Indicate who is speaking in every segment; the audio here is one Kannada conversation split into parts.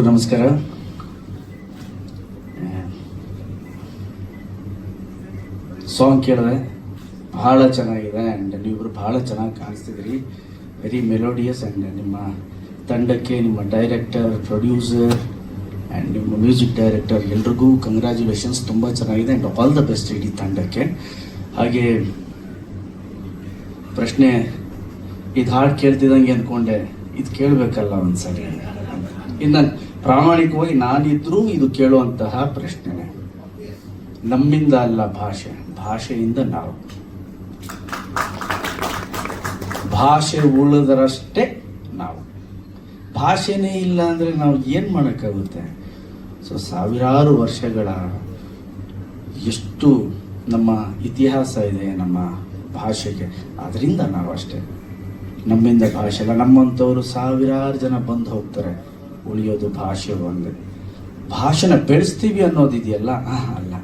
Speaker 1: ನಮಸ್ಕಾರ. ಸಾಂಗ್ ಕೇಳಿದೆ ಬಹಳ ಚೆನ್ನಾಗಿದೆ ಆ್ಯಂಡ್ ನೀವು ಬಹಳ ಚೆನ್ನಾಗಿ ಕಾಣಿಸ್ತಿದ್ರಿ ವೆರಿ ಮೆಲೋಡಿಯಸ್ ಆ್ಯಂಡ್ ನಿಮ್ಮ ತಂಡಕ್ಕೆ ನಿಮ್ಮ ಡೈರೆಕ್ಟರ್ ಪ್ರೊಡ್ಯೂಸರ್ ಆ್ಯಂಡ್ ನಿಮ್ಮ ಮ್ಯೂಸಿಕ್ ಡೈರೆಕ್ಟರ್ ಎಲ್ರಿಗೂ ಕಂಗ್ರ್ಯಾಚುಲೇಷನ್ಸ್ ತುಂಬ ಚೆನ್ನಾಗಿದೆ ಆ್ಯಂಡ್ ಆಲ್ ದ ಬೆಸ್ಟ್ ಇಡೀ ತಂಡಕ್ಕೆ. ಹಾಗೆ ಪ್ರಶ್ನೆ, ಇದು ಹಾಡು ಕೇಳ್ತಿದ್ದಂಗೆ ಅಂದ್ಕೊಂಡೆ ಇದು ಕೇಳಬೇಕಲ್ಲ ಒಂದ್ಸರಿ. ಇನ್ನು ಪ್ರಾಮಾಣಿಕವಾಗಿ ನಾನಿದ್ರೂ ಇದು ಕೇಳುವಂತಹ ಪ್ರಶ್ನೆ ನಮ್ಮಿಂದ ಅಲ್ಲ ಭಾಷೆ. ಭಾಷೆಯಿಂದ ನಾವು. ಭಾಷೆ ಉಳಿದರಷ್ಟೇ ನಾವು. ಭಾಷೆನೇ ಇಲ್ಲ ಅಂದ್ರೆ ನಾವು ಏನು ಮಾಡೋಕ್ಕಾಗುತ್ತೆ? ಸೊ ಸಾವಿರಾರು ವರ್ಷಗಳ ಎಷ್ಟು ನಮ್ಮ ಇತಿಹಾಸ ಇದೆ ನಮ್ಮ ಭಾಷೆಗೆ. ಅದರಿಂದ ನಾವು ಅಷ್ಟೇ. ನಮ್ಮಿಂದ ಭಾಷೆ ಅಲ್ಲ ನಮ್ಮಂಥವ್ರು ಸಾವಿರಾರು ಜನ ಬಂದು ಹೋಗ್ತಾರೆ. ಉಳಿಯೋದು ಭಾಷೆ ಒಂದೇ. ಭಾಷೆನ ಬೆಳೆಸ್ತೀವಿ ಅನ್ನೋದಿದೆಯಲ್ಲ ಅಲ್ಲ.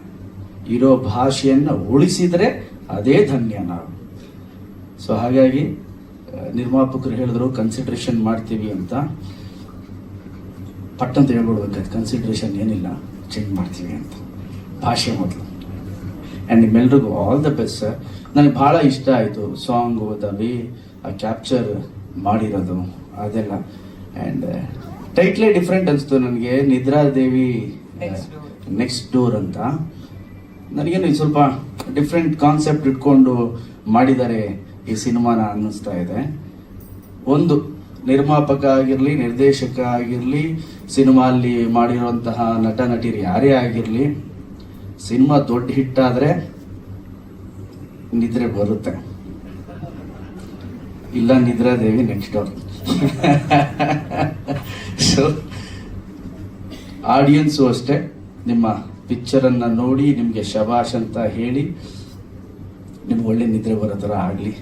Speaker 1: ಇರೋ ಭಾಷೆಯನ್ನು ಉಳಿಸಿದರೆ ಅದೇ ಧನ್ಯ ನಾವು. ಸೊ ಹಾಗಾಗಿ ನಿರ್ಮಾಪಕರು ಹೇಳಿದ್ರು ಕನ್ಸಿಡ್ರೇಷನ್ ಮಾಡ್ತೀವಿ ಅಂತ. ಪಟ್ಟಂತ ಹೇಳ್ಬಿಡ್ಬೇಕಾಯ್ತು ಕನ್ಸಿಡ್ರೇಷನ್ ಏನಿಲ್ಲ ಚೇಂಜ್ ಮಾಡ್ತೀವಿ ಅಂತ. ಭಾಷೆ ಮೊದಲು. ಆ್ಯಂಡ್ ನಿಮ್ಮೆಲ್ರಿಗೂ ಆಲ್ ದ ಬೆಸ್ಟ್ ಸರ್ ನನಗೆ ಭಾಳ ಇಷ್ಟ ಆಯಿತು ಸಾಂಗು ದ ವೇ ಆ ಕ್ಯಾಪ್ಚರ್ ಮಾಡಿರೋದು, ಅದೆಲ್ಲ. ಆ್ಯಂಡ್ ಟೈಟ್ಲೇ ಡಿಫ್ರೆಂಟ್ ಅನಿಸ್ತು ನನಗೆ ನಿದ್ರಾದೇವಿ. ನೆಕ್ಸ್ಟ್ ಡೋರ್ ಅಂತ. ನನಗೇನು ಇದು ಸ್ವಲ್ಪ ಡಿಫ್ರೆಂಟ್ ಕಾನ್ಸೆಪ್ಟ್ ಇಟ್ಕೊಂಡು ಮಾಡಿದ್ದಾರೆ ಈ ಸಿನಿಮಾನ ಅನ್ನಿಸ್ತಾ ಇದೆ. ಒಂದು ನಿರ್ಮಾಪಕ ಆಗಿರಲಿ ನಿರ್ದೇಶಕ ಆಗಿರಲಿ ಸಿನಿಮಾ ಅಲ್ಲಿ ಮಾಡಿರುವಂತಹ ನಟ ನಟಿ ಯಾರೇ ಆಗಿರಲಿ ಸಿನಿಮಾ ದೊಡ್ಡ ಹಿಟ್ ಆದ್ರೆ ನಿದ್ರೆ ಬರುತ್ತೆ. ಇಲ್ಲ ನಿದ್ರಾದೇವಿ ನೆಕ್ಸ್ಟ್ ಡೋರ್ ಸೊ ಆಡಿಯನ್ಸು ಅಷ್ಟೇ, ನಿಮ್ಮ ಪಿಕ್ಚರ್ ಅನ್ನ ನೋಡಿ, ನಿಮಗೆ ಶಬಾಷ್ ಅಂತ ಹೇಳಿ, ನಿಮ್ಗೆ ಒಳ್ಳೆ ನಿದ್ರೆ ಬರೋ ಥರ ಆಗಲಿ,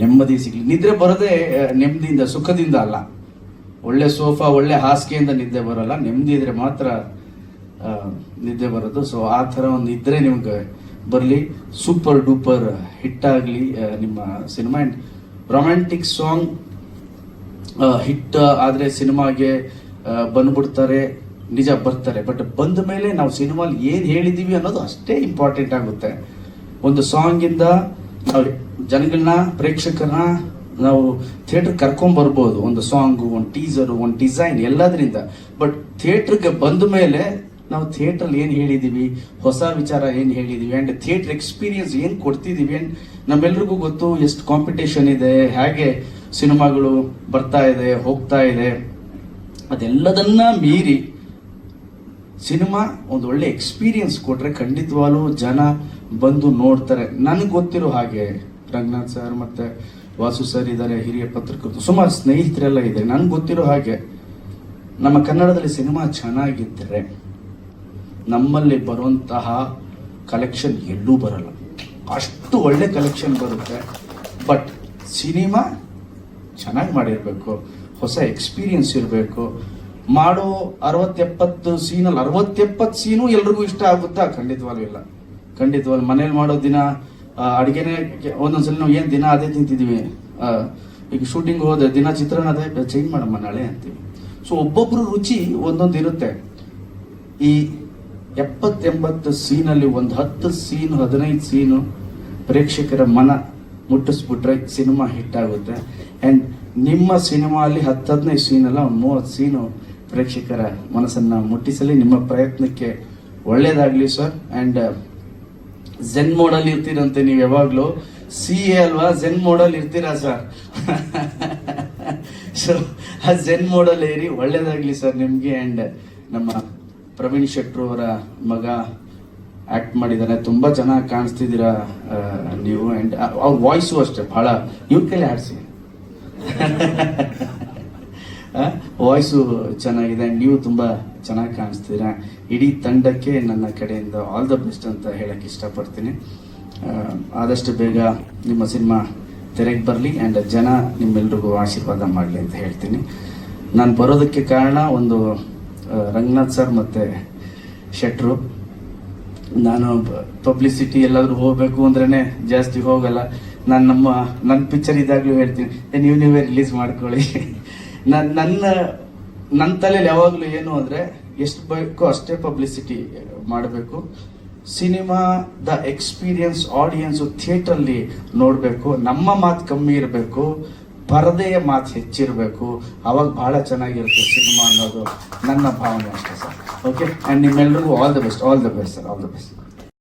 Speaker 1: ನೆಮ್ಮದಿ ಸಿಗಲಿ. ನಿದ್ರೆ ಬರೋದೇ ನೆಮ್ಮದಿಯಿಂದ, ಸುಖದಿಂದ ಅಲ್ಲ. ಒಳ್ಳೆ ಸೋಫಾ, ಒಳ್ಳೆ ಹಾಸಿಗೆಯಿಂದ ನಿದ್ದೆ ಬರೋಲ್ಲ. ನೆಮ್ಮದಿ ಇದ್ರೆ ಮಾತ್ರ ನಿದ್ದೆ ಬರೋದು. ಸೊ ಆ ಥರ ಒಂದು ನಿದ್ರೆ ನಿಮ್ಗೆ ಬರಲಿ. ಸೂಪರ್ ಡೂಪರ್ ಹಿಟ್ ಆಗಲಿ ನಿಮ್ಮ cinema and romantic song hit ಆದರೆ ಸಿನಿಮಾಗೆ ಬಂದ್ಬಿಡ್ತಾರೆ, ನಿಜ ಬರ್ತಾರೆ. ಬಟ್ ಬಂದ ಮೇಲೆ ನಾವು ಸಿನಿಮಾಲಿ ಏನು ಹೇಳಿದೀವಿ ಅನ್ನೋದು ಅಷ್ಟೇ ಇಂಪಾರ್ಟೆಂಟ್ ಆಗುತ್ತೆ. ಒಂದು ಸಾಂಗ್ ಇಂದ ನಾವು ಜನಗಳನ್ನ ಪ್ರೇಕ್ಷಕರನ್ನ ನಾವು ಥಿಯೇಟರ್ ಕರ್ಕೊಂಡ್ ಬರ್ಬೋದು. ಒಂದು ಸಾಂಗು ಒಂದು ಟೀಸರು ಒಂದು ಡಿಸೈನ್ ಎಲ್ಲದರಿಂದ. ಬಟ್ ಥಿಯೇಟ್ರಿಗೆ ಬಂದ ಮೇಲೆ ನಾವು ಥಿಯೇಟರ್ ಏನು ಹೇಳಿದೀವಿ? ಹೊಸ ವಿಚಾರ ಏನು ಹೇಳಿದೀವಿ? ಅಂಡ್ ಥಿಯೇಟರ್ ಎಕ್ಸ್ಪೀರಿಯನ್ಸ್ ಏನು ಕೊಡ್ತಿದ್ದೀವಿ ಅಂಡ್ ನಮ್ಮೆಲ್ರಿಗೂ ಗೊತ್ತು, ಎಷ್ಟು ಕಾಂಪಿಟೇಷನ್ ಇದೆ? ಹೇಗೆ ಸಿನಿಮಾಗಳು ಬರ್ತಾ ಇದೆ, ಹೋಗ್ತಾ ಇದೆ? ಅದೆಲ್ಲದನ್ನ ಮೀರಿ ಸಿನಿಮಾ ಒಂದು ಒಳ್ಳೆ ಎಕ್ಸ್ಪೀರಿಯನ್ಸ್ ಕೊಟ್ರೆ ಖಂಡಿತವಾಗ್ಲೂ ಜನ ಬಂದು ನೋಡ್ತಾರೆ. ನನಗೆ ಗೊತ್ತಿರೋ ಹಾಗೆ ರಂಗನಾಥ್ ಸರ್ ಮತ್ತೆ ವಾಸು ಸರ್ ಇದ್ದಾರೆ ಹಿರಿಯ ಪತ್ರಕರ್ತರು, ಸುಮಾರು ಸ್ನೇಹಿತರೆಲ್ಲ ಇದೆ ನನ್ಗೆ ಗೊತ್ತಿರೋ ಹಾಗೆ ನಮ್ಮ ಕನ್ನಡದಲ್ಲಿ ಸಿನಿಮಾ ಚೆನ್ನಾಗಿದ್ದರೆ ನಮ್ಮಲ್ಲಿ ಬರುವಂತಹ ಕಲೆಕ್ಷನ್ ಎಲ್ಲೂ ಬರಲ್ಲ. ಅಷ್ಟು ಒಳ್ಳೆ ಕಲೆಕ್ಷನ್ ಬರುತ್ತೆ. ಬಟ್ ಸಿನಿಮಾ ಚೆನ್ನಾಗಿ ಮಾಡಿರ್ಬೇಕು. ಹೊಸ ಎಕ್ಸ್ಪೀರಿಯನ್ಸ್ ಇರಬೇಕು. ಮಾಡೋ ಅರವತ್ತೆಪ್ಪತ್ತು ಸೀನಲ್ಲಿ ಅರವತ್ತೆಪ್ಪತ್ತು ಸೀನು ಎಲ್ರಿಗೂ ಇಷ್ಟ ಆಗುತ್ತಾ? ಖಂಡಿತವಾಗ್ಲೂ ಇಲ್ಲ. ಖಂಡಿತವಾಗ್ಲೂ. ಮನೇಲಿ ಮಾಡೋ ದಿನ ಅಡುಗೆನೇ ಒಂದೊಂದ್ಸಲ ನಾವು ಏನು ದಿನ ಅದೇ ತಿಂತಿದ್ದೀವಿ ಈಗ ಶೂಟಿಂಗ್ ಹೋದ, ದಿನ ಚಿತ್ರನ ಅದೇ ಚೇಂಜ್ ಮಾಡಮ್ಮ ನಾಳೆ ಅಂತೀವಿ. ಸೊ ಒಬ್ಬೊಬ್ರು ರುಚಿ ಒಂದೊಂದು ಇರುತ್ತೆ. ಈ ಎಪ್ಪತ್ತೆಂಬತ್ತು ಸೀನಲ್ಲಿ ಒಂದು ಹತ್ತು ಸೀನು ಹದಿನೈದು ಸೀನು ಪ್ರೇಕ್ಷಕರ ಮನ ಮುಟ್ಟಿಸ್ಬಿಟ್ರೆ ಸಿನಿಮಾ ಹಿಟ್ ಆಗುತ್ತೆ. ಅಂಡ್ ನಿಮ್ಮ ಸಿನಿಮಾ ಅಲ್ಲಿ ಹತ್ತು ಹದಿನೈದು ಸೀನ್ ಅಲ್ಲ ಒಂದು ಮೂವತ್ತು ಸೀನು ಪ್ರೇಕ್ಷಕರ ಮನಸ್ಸನ್ನು ಮುಟ್ಟಿಸಲಿ, ನಿಮ್ಮ ಪ್ರಯತ್ನಕ್ಕೆ ಒಳ್ಳೆಯದಾಗಲಿ ಸರ್. ಅಂಡ್ ಝೆನ್ ಮೋಡಲ್ಲಿ ಇರ್ತೀರಂತೆ ನೀವು ಯಾವಾಗಲೂ. ಸಿ ಎ ಅಲ್ವಾ? ಝೆನ್ ಮೋಡಲ್ ಇರ್ತೀರಾ ಸರ್ ಸೊ ಆ ಝೆನ್ ಮೋಡಲ್ ಏರಿ ಒಳ್ಳೇದಾಗ್ಲಿ ಸರ್ ನಿಮಗೆ. ಅಂಡ್ ನಮ್ಮ ಪ್ರವೀಣ್ ಶೆಟ್ರು ಅವರ ಮಗ ಆಕ್ಟ್ ಮಾಡಿದ್ದಾರೆ ತುಂಬಾ ಚೆನ್ನಾಗಿ ಕಾಣಿಸ್ತಿದ್ದೀರಾ ನೀವು. ಅಂಡ್ ಅವ್ರ ವಾಯ್ಸು ಅಷ್ಟೇ, ಬಹಳ. ಇವ್ರ ಕೈಲಿ ಆಡಿಸಿ ವಾಯ್ಸು ಚೆನ್ನಾಗಿದೆ. ನೀವು ತುಂಬ ಚೆನ್ನಾಗಿ ಕಾಣಿಸ್ತೀರಾ. ಇಡೀ ತಂಡಕ್ಕೆ ನನ್ನ ಕಡೆಯಿಂದ ಆಲ್ ದ ಬೆಸ್ಟ್ ಅಂತ ಹೇಳಕ್ಕೆ ಇಷ್ಟಪಡ್ತೀನಿ. ಆದಷ್ಟು ಬೇಗ ನಿಮ್ಮ ಸಿನಿಮಾ ತೆರೆಗೆ ಬರಲಿ ಆ್ಯಂಡ್ ಜನ ನಿಮ್ಮೆಲ್ರಿಗೂ ಆಶೀರ್ವಾದ ಮಾಡಲಿ ಅಂತ ಹೇಳ್ತೀನಿ. ನಾನು ಬರೋದಕ್ಕೆ ಕಾರಣ ಒಂದು ರಂಗನಾಥ್ ಸರ್ ಮತ್ತು ಶೆಟ್ರು. ನಾನು ಪಬ್ಲಿಸಿಟಿ ಎಲ್ಲಾದರೂ ಹೋಗಬೇಕು ಅಂದ್ರೇ ಜಾಸ್ತಿ ಹೋಗಲ್ಲ. ನಾನು ನಮ್ಮ ನನ್ನ ಪಿಕ್ಚರ್ ಇದಾಗ್ಲೂ ಹೇಳ್ತೀನಿ. "ಏ, ನೀವು ನೀವೇ ರಿಲೀಸ್ ಮಾಡ್ಕೊಳ್ಳಿ. ನನ್ನ ನನ್ನ ನನ್ನ ತಲೆಯಲ್ಲಿ ಯಾವಾಗಲೂ ಏನು ಅಂದರೆ ಎಷ್ಟು ಬೇಕೋ ಅಷ್ಟೇ ಪಬ್ಲಿಸಿಟಿ ಮಾಡಬೇಕು. ಸಿನಿಮಾದ ಎಕ್ಸ್ಪೀರಿಯನ್ಸ್ ಆಡಿಯನ್ಸು ಥಿಯೇಟ್ರಲ್ಲಿ ನೋಡಬೇಕು. ನಮ್ಮ ಮಾತು ಕಮ್ಮಿ ಇರಬೇಕು. ಪರದೆಯ ಮಾತು ಹೆಚ್ಚಿರಬೇಕು. ಅವಾಗ ಭಾಳ ಚೆನ್ನಾಗಿರುತ್ತೆ ಸಿನಿಮಾ ಅನ್ನೋದು. ನನ್ನ ಭಾವನೆ ಅಷ್ಟೇ ಸರ್. ಓಕೆ ಆ್ಯಂಡ್ ನಿಮ್ಮೆಲ್ರಿಗೂ all the best all the best sir all the best